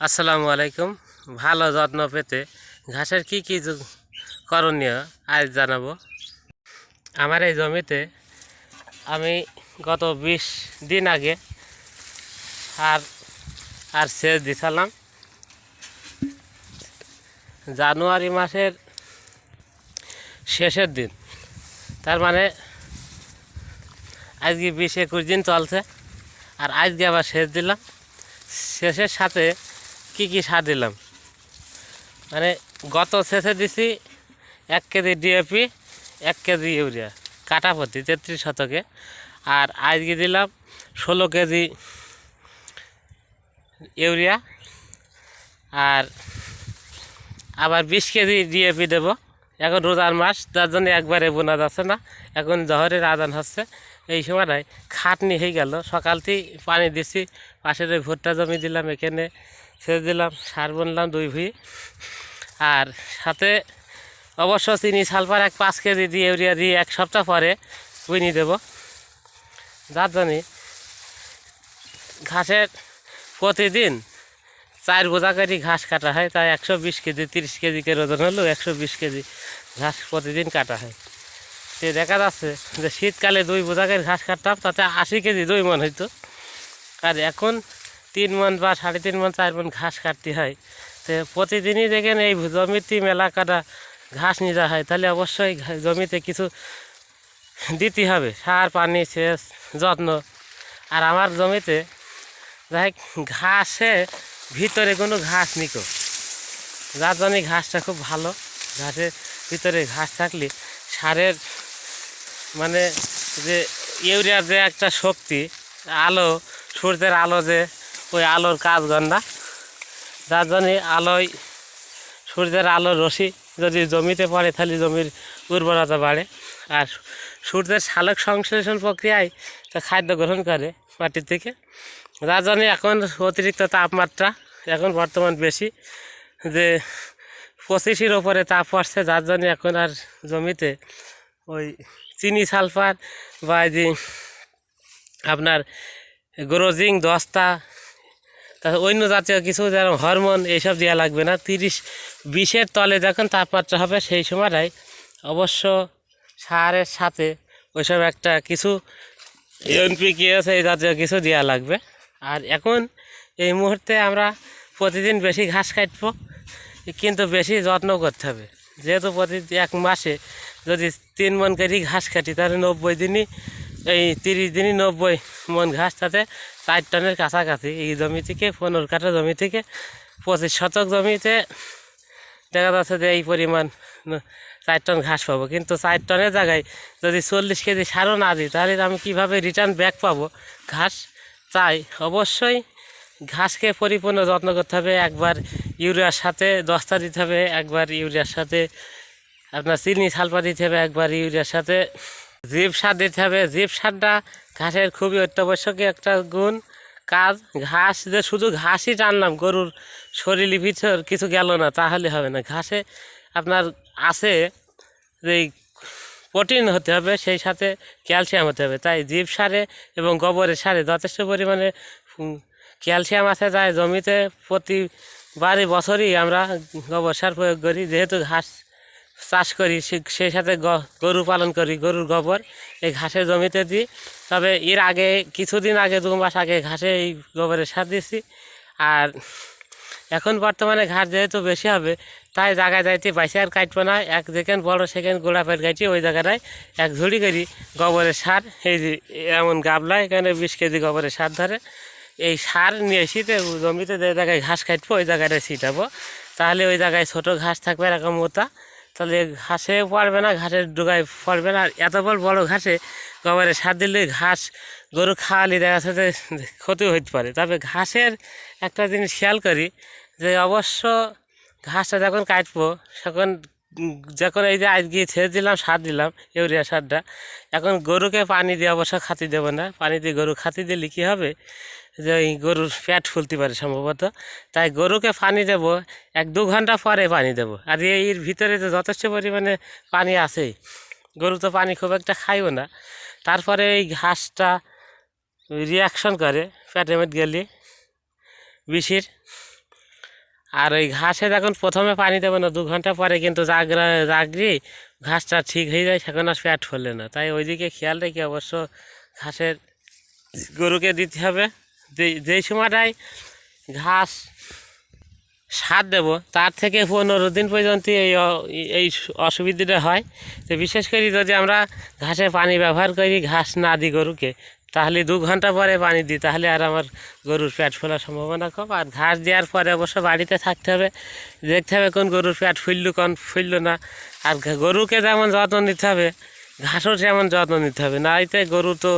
আসসালামু আলাইকুম। ভালো যত্ন পেতে ঘাসের কি কি করণীয় আজ জানাব। আমার এই জমিতে আমি গত বিশ দিন আগে আর আর সেচ দিছিলাম। জানুয়ারি মাসের শেষের দিন। তার মানে আজকে বিশ একুশ দিন চলছে। আর আজকে আবার সেচ দিলাম। শেষের সাথে কি কি সার দিলাম? মানে গত শেষে দিছি এক কেজি ডিএপি এক কেজি ইউরিয়া কাটা প্রতি তেত্রিশ শতকে। আর আজকে দিলাম ষোলো কেজি ইউরিয়া, আর আবার বিশ কেজি ডিএপি দেব। এখন রোজার মাস যার জন্য একবারে বোনা যাচ্ছে না। এখন জহরের আদান হচ্ছে। এই সময়টায় খাটনি হয়ে গেল। সকালতেই পানি দিছি, পাশের ভুট্টা জমি দিলাম এখানে। সেচ দিলাম, সার বনলাম দুই ভুই। আর সাথে অবশ্য চিনি, সালফার এক পাঁচ কেজি দিয়ে, ইউরিয়া দিয়ে এক সপ্তাহ পরে বুনি দেব। যার জন্যে ঘাসের প্রতিদিন চার বোঝা করে ঘাস কাটা হয়, তাই একশো বিশ কেজি, তিরিশ কেজি করে ওজন হলেও একশো বিশ কেজি ঘাস প্রতিদিন কাটা হয়। তো দেখা যাচ্ছে যে শীতকালে দুই বোঝা করে ঘাস কাটতাম, তাতে আশি কেজি দুই মন হইতো। আর এখন তিন মন বা সাড়ে তিন মন, চার মন ঘাস কাটতে হয়। তো প্রতিদিনই দেখেন এই জমিতে মেলা কাটা ঘাস নিয়ে যাওয়া হয়। তাহলে অবশ্যই জমিতে কিছু দিতে হবে। সার, পানি, সেচ, যত্ন। আর আমার জমিতে যাই ঘাসে ভিতরে কোনো ঘাস নিকো যার জন্য ঘাসটা খুব ভালো। ঘাসের ভিতরে ঘাস থাকলে সারের মানে যে ইউরিয়ার যে একটা শক্তি, আলো, সূর্যের আলো যে ওই আলোর কাজ না যার জন্যে আলোয়, সূর্যের আলোর রশ্মি যদি জমিতে পড়ে, তাহলে জমির উর্বরতা বাড়ে। আর সূর্যের সালোক সংশ্লেষণ প্রক্রিয়ায় তা খাদ্য গ্রহণ করে মাটির থেকে। যার জন্যে এখন অতিরিক্ত তাপমাত্রা এখন বর্তমান বেশি। যে পঁচিশের ওপরে তাপ পড়ছে যার জন্য এখন আর জমিতে ওই চিনি, সালফার বা যে আপনার গ্রোজিং দস্তা তারপর অন্য জাতীয় কিছু যেমন হরমোন এইসব দেওয়া লাগবে না। তিরিশ, বিশের তলে যখন তাপমাত্রা হবে সেই সময়টাই অবশ্য সারের সাথে ওইসব একটা কিছু এনপিকে আছে, এই জাতীয় কিছু দেওয়া লাগবে। আর এখন এই মুহূর্তে আমরা প্রতিদিন বেশি ঘাস কাটবো, কিন্তু বেশি যত্ন করতে হবে। যেহেতু প্রতি এক মাসে যদি তিন মন করে ঘাস কাটি, তাহলে নব্বই দিনই এই তিরিশ দিনই নব্বই মন ঘাস তাতে চার টনের কাছাকাছি। এই জমি থেকে, পনেরো কাঠা জমি থেকে, পঁচিশ শতক জমিতে দেখা যাচ্ছে যে এই পরিমাণ চার টন ঘাস পাবো। কিন্তু চার টনের জায়গায় যদি চল্লিশ কেজি সারও না দিই, তাহলে আমি কীভাবে রিটার্ন ব্যাক পাবো? ঘাস চাই। অবশ্যই ঘাসকে পরিপূর্ণ যত্ন করতে হবে। একবার ইউরিয়ার সাথে দস্তা দিতে হবে, একবার ইউরিয়ার সাথে আপনার চিনি সালফা দিতে হবে, একবার ইউরিয়ার সাথে জীব সার দিতে হবে। জীব সারটা ঘাসের খুবই অত্যাবশ্যকীয় একটা গুণ। কাজ, ঘাস, যে শুধু ঘাসই টানলাম গরুর শরীরে ভিতর কিছু গেল না, তাহলে হবে না। ঘাসে আপনার আছে যে প্রোটিন হতে হবে, সেই সাথে ক্যালসিয়াম হতে হবে। তাই জীব সারে এবং গোবরের সারে যথেষ্ট পরিমাণে ক্যালসিয়াম আছে তাই জমিতে প্রতিবারই বছরই আমরা গোবর সার প্রয়োগ করি। যেহেতু ঘাস চাষ করি সেই সাথে গরু পালন করি, গরুর গোবর এই ঘাসের জমিতে দিই। তবে এর আগে, কিছুদিন আগে, দু মাস আগে ঘাসে এই গোবরের সার দিয়েছি। আর এখন বর্তমানে ঘাস যেহেতু বেশি হবে, তাই জায়গায় যাইতে বাইসে আর কাটবো না। এক যেখানে বড়, সেখানে পেট কাটি ওই জায়গাটায় এক ঝুড়ি করি গোবরের সার। এই যে, এমন গাবলা, এখানে বিশ কেজি গোবরের সার ধরে। এই সার নিয়ে শীতে জমিতে যে জায়গায় ঘাস কাটবো, ওই জায়গাটায় ছিটাবো। তাহলে ওই জায়গায় ছোট ঘাস থাকবে এরকম মোটা। তাহলে ঘাসে পড়বে না ঘাসের ডোগায় পড়বে না। আর এত বড় বড় ঘাসে গোবরে সার দিলে ঘাস গরু খাওয়ালে দেখা যাচ্ছে ক্ষতি হইতে পারে। তবে ঘাসের একটা জিনিস খেয়াল করি যে অবশ্য ঘাসটা যখন কাটবো তখন যখন এই যে আজকে ছেড়ে দিলাম, সার দিলাম, ইউরিয়া সারটা, এখন গরুকে পানি দিয়ে অবশ্য খাতি দেবো না। পানি দিয়ে গরু খাতি দিলে কী হবে? যে ওই গরুর পেট ফুলতে পারে সম্ভবত। তাই গরুকে পানি দেব, এক দু ঘণ্টা পরে পানি দেব। আর এর ভিতরে তো যথেষ্ট পরিমাণে পানি আছেই গরু তো পানি খুব একটা খাইও না। তারপরে এই ঘাসটা রিয়াকশন করে মধ্যে গেলে বিষের। আর ওই ঘাসে যখন প্রথমে পানি দেবো না, দু ঘণ্টা পরে কিন্তু জাগরা জাগরি, ঘাসটা ঠিক হয়ে যায়, সেখন আর পেট ফলে না। তাই ওইদিকে খেয়াল রেখে অবশ্য ঘাসের গরুকে দিতে হবে। যেই সময়টায় ঘাস সার দেব, তার থেকে পনেরো দিন পর্যন্ত এই এই অসুবিধাটা হয়। তো বিশেষ করে যদি আমরা ঘাসে পানি ব্যবহার করি, ঘাস না দিই গরুকে তাহলে দু ঘণ্টা পরে পানি দিই, তাহলে আর আমার গরুর পেট ফোলার সম্ভাবনা কম। আর ঘাস দেওয়ার পরে অবশ্য বাড়িতে থাকতে হবে, দেখতে হবে কোন গরুর পেট ফুলল, কোন ফুলল না। আর গরুকে যেমন যত্ন নিতে হবে, ঘাসও যেমন যত্ন নিতে হবে না এতে গরু তো